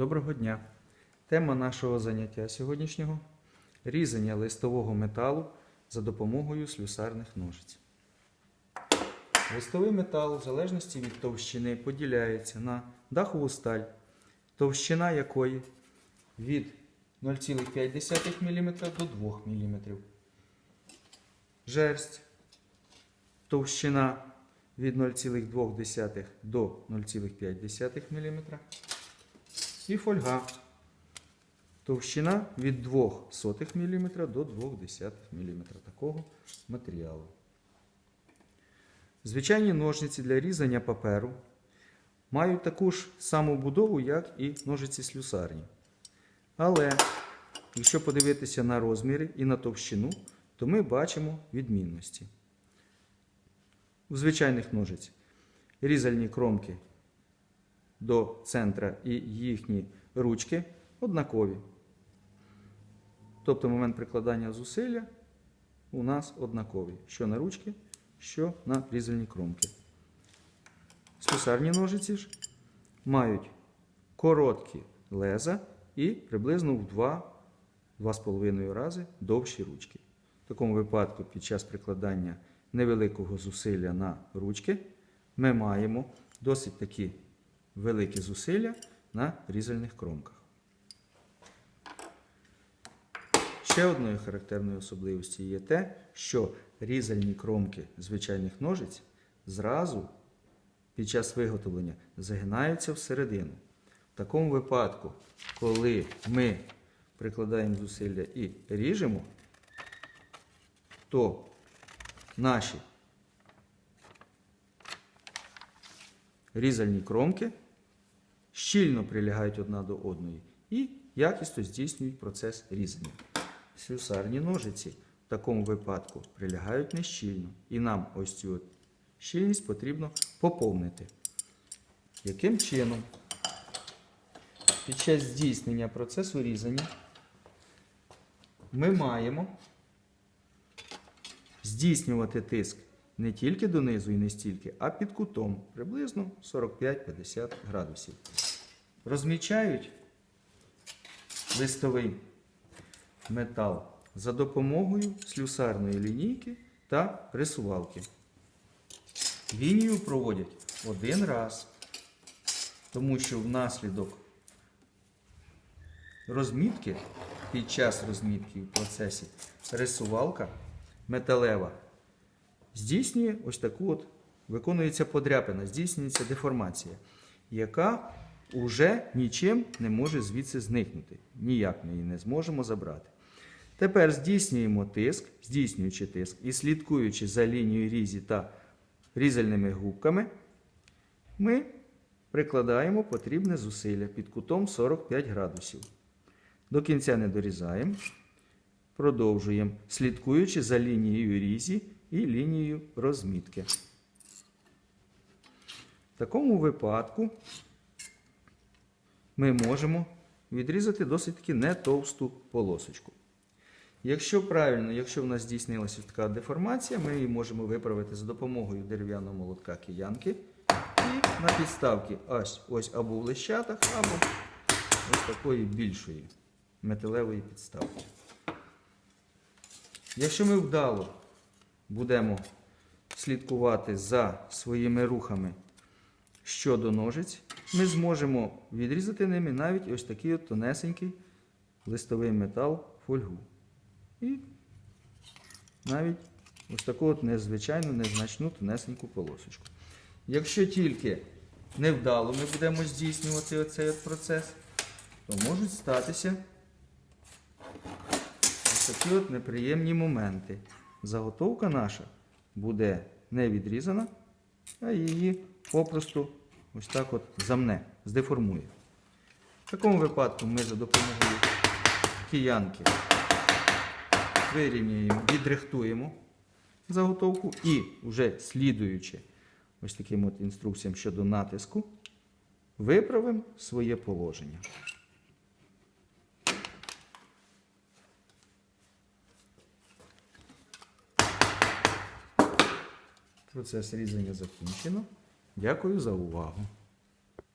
Доброго дня! Тема нашого заняття сьогоднішнього різання листового металу за допомогою слюсарних ножиць. Листовий метал, в залежності від товщини, поділяється на дахову сталь, товщина якої від 0,5 мм до 2 мм. Жерсть, товщина від 0,2 до 0,5 мм. І фольга. Товщина від 0,02 мм до 0,2 мм такого матеріалу. Звичайні ножниці для різання паперу мають таку ж саму будову, як і ножиці слюсарні. Але, якщо подивитися на розміри і на товщину, то ми бачимо відмінності. У звичайних ножиць різальні кромки до центра і їхні ручки однакові. Тобто момент прикладання зусилля у нас однаковий, що на ручки, що на різальні кромки. Слюсарні ножиці ж мають короткі леза і приблизно в 2-2,5 рази довші ручки. В такому випадку, під час прикладання невеликого зусилля на ручки, ми маємо досить такі великі зусилля на різальних кромках. Ще одною характерною особливістю є те, що різальні кромки звичайних ножиць зразу під час виготовлення загинаються всередину. В такому випадку, коли ми прикладаємо зусилля і ріжемо, то наші різальні кромки щільно прилягають одна до одної і якісно здійснюють процес різання. Слюсарні ножиці в такому випадку прилягають нещільно. І нам ось цю щільність потрібно поповнити. Яким чином? Під час здійснення процесу різання ми маємо здійснювати тиск не тільки донизу і не стільки, а під кутом приблизно 45-50 градусів. Розмічають листовий метал за допомогою слюсарної лінійки та пресувалки. Лінію проводять один раз, тому що внаслідок розмітки під час розмітки в процесі пресувалка металева здійснює ось таку от, виконується подряпина, здійснюється деформація, яка уже нічим не може звідси зникнути. Ніяк ми її не зможемо забрати. Тепер здійснюємо тиск, здійснюючи тиск і слідкуючи за лінією різі та різальними губками, ми прикладаємо потрібне зусилля під кутом 45 градусів. До кінця не дорізаємо. Продовжуємо, слідкуючи за лінією різі і лінією розмітки. В такому випадку ми можемо відрізати досить таки не товсту полосочку. Якщо правильно, якщо в нас здійснилася така деформація, ми її можемо виправити за допомогою дерев'яного молотка киянки. І на підставці ось, ось або в лищатах, або ось такої більшої металевої підставки. Якщо ми вдало будемо слідкувати за своїми рухами щодо ножиць, ми зможемо відрізати ними навіть ось такий от тонесенький листовий метал фольгу. І навіть ось таку от незвичайну, незначну тонесеньку полосочку. Якщо тільки невдало ми будемо здійснювати оцей от процес, то можуть статися ось такі от неприємні моменти. Заготовка наша буде не відрізана, а її попросту ось так от замне, здеформує. В такому випадку ми за допомогою киянки вирівнюємо, відрихтуємо заготовку і вже слідуючи ось таким от інструкціям щодо натиску, виправимо своє положення. Процес різання закінчено. Дякую за увагу.